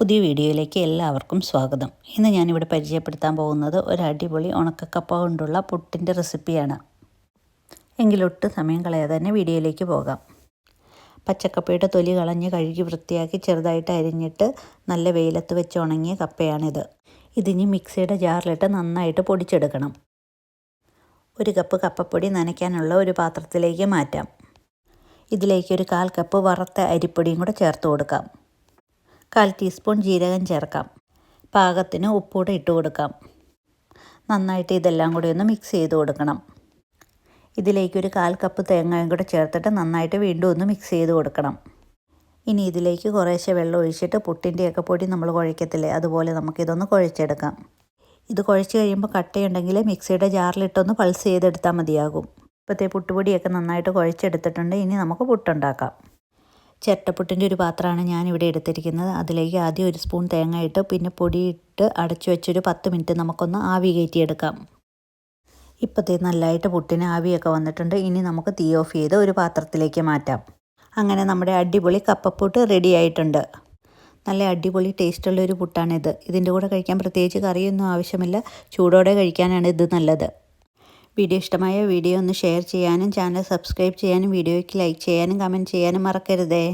പുതിയ വീഡിയോയിലേക്ക് എല്ലാവർക്കും സ്വാഗതം. ഇന്ന് ഞാനിവിടെ പരിചയപ്പെടുത്താൻ പോകുന്നത് ഒരു അടിപൊളി ഉണക്കക്കപ്പ കൊണ്ടുള്ള പുട്ടിന്റെ റെസിപ്പിയാണ്. എങ്കിലൊട്ട് സമയം കളയാതെ തന്നെ വീഡിയോയിലേക്ക് പോകാം. പച്ചക്കപ്പയുടെ തൊലി കളഞ്ഞ് കഴുകി വൃത്തിയാക്കി ചെറുതായിട്ട് അരിഞ്ഞിട്ട് നല്ല വെയിലത്ത് വെച്ച് ഉണങ്ങിയ കപ്പയാണിത്. ഇതിനി മിക്സിയുടെ ജാറിലിട്ട് നന്നായിട്ട് പൊടിച്ചെടുക്കണം. ഒരു കപ്പ് കപ്പപ്പൊടി നനയ്ക്കാനുള്ള ഒരു പാത്രത്തിലേക്ക് മാറ്റാം. ഇതിലേക്ക് ഒരു കാൽ കപ്പ് വറുത്ത അരിപ്പൊടിയും കൂടെ ചേർത്ത് കൊടുക്കാം. കാൽ ടീസ്പൂൺ ജീരകം ചേർക്കാം. പാകത്തിന് ഉപ്പൂടെ ഇട്ട് കൊടുക്കാം. നന്നായിട്ട് ഇതെല്ലാം കൂടി ഒന്ന് മിക്സ് ചെയ്ത് കൊടുക്കണം. ഇതിലേക്ക് ഒരു കാൽ കപ്പ് തേങ്ങയും കൂടെ ചേർത്തിട്ട് നന്നായിട്ട് വീണ്ടും ഒന്ന് മിക്സ് ചെയ്ത് കൊടുക്കണം. ഇനി ഇതിലേക്ക് കുറേശ്ശെ വെള്ളം ഒഴിച്ചിട്ട് പുട്ടിന്റെയൊക്കെ പൊടി നമ്മൾ കുഴയ്ക്കത്തില്ലേ? അതുപോലെ നമുക്കിതൊന്ന് കുഴച്ചെടുക്കാം. ഇത് കുഴച്ച് കഴിയുമ്പോൾ കട്ടയുണ്ടെങ്കിൽ മിക്സിയുടെ ജാറിലിട്ടൊന്ന് പൾസ് ചെയ്തെടുത്താൽ മതിയാകും. ഇപ്പോഴത്തെ പുട്ടുപൊടിയൊക്കെ നന്നായിട്ട് കുഴച്ചെടുത്തിട്ടുണ്ട്. ഇനി നമുക്ക് പുട്ടുണ്ടാക്കാം. ചിരട്ടപ്പുട്ടിന്റെ ഒരു പാത്രമാണ് ഞാൻ ഇവിടെ എടുത്തിരിക്കുന്നത്. അതിലേക്ക് ആദ്യം ഒരു സ്പൂൺ തേങ്ങ ഇട്ട് പിന്നെ പൊടിയിട്ട് അടച്ചു വെച്ചൊരു പത്ത് മിനിറ്റ് നമുക്കൊന്ന് ആവി കയറ്റിയെടുക്കാം. ഇപ്പോഴത്തെ നല്ലതായിട്ട് പുട്ടിന് ആവിയൊക്കെ വന്നിട്ടുണ്ട്. ഇനി നമുക്ക് തീ ഓഫ് ചെയ്ത് ഒരു പാത്രത്തിലേക്ക് മാറ്റാം. അങ്ങനെ നമ്മുടെ അടിപൊളി കപ്പപ്പുട്ട് റെഡി ആയിട്ടുണ്ട്. നല്ല അടിപൊളി ടേസ്റ്റുള്ള ഒരു പുട്ടാണിത്. ഇതിന്റെ കൂടെ കഴിക്കാൻ പ്രത്യേകിച്ച് കറിയൊന്നും ആവശ്യമില്ല. ചൂടോടെ കഴിക്കാനാണ് ഇത് നല്ലത്. വീഡിയോ ഇഷ്ടമായ വീഡിയോ ഒന്ന് ഷെയർ ചെയ്യാനും ചാനൽ സബ്സ്ക്രൈബ് ചെയ്യാനും വീഡിയോയ്ക്ക് ലൈക്ക് ചെയ്യാനും കമന്റ് ചെയ്യാനും മറക്കരുതേ.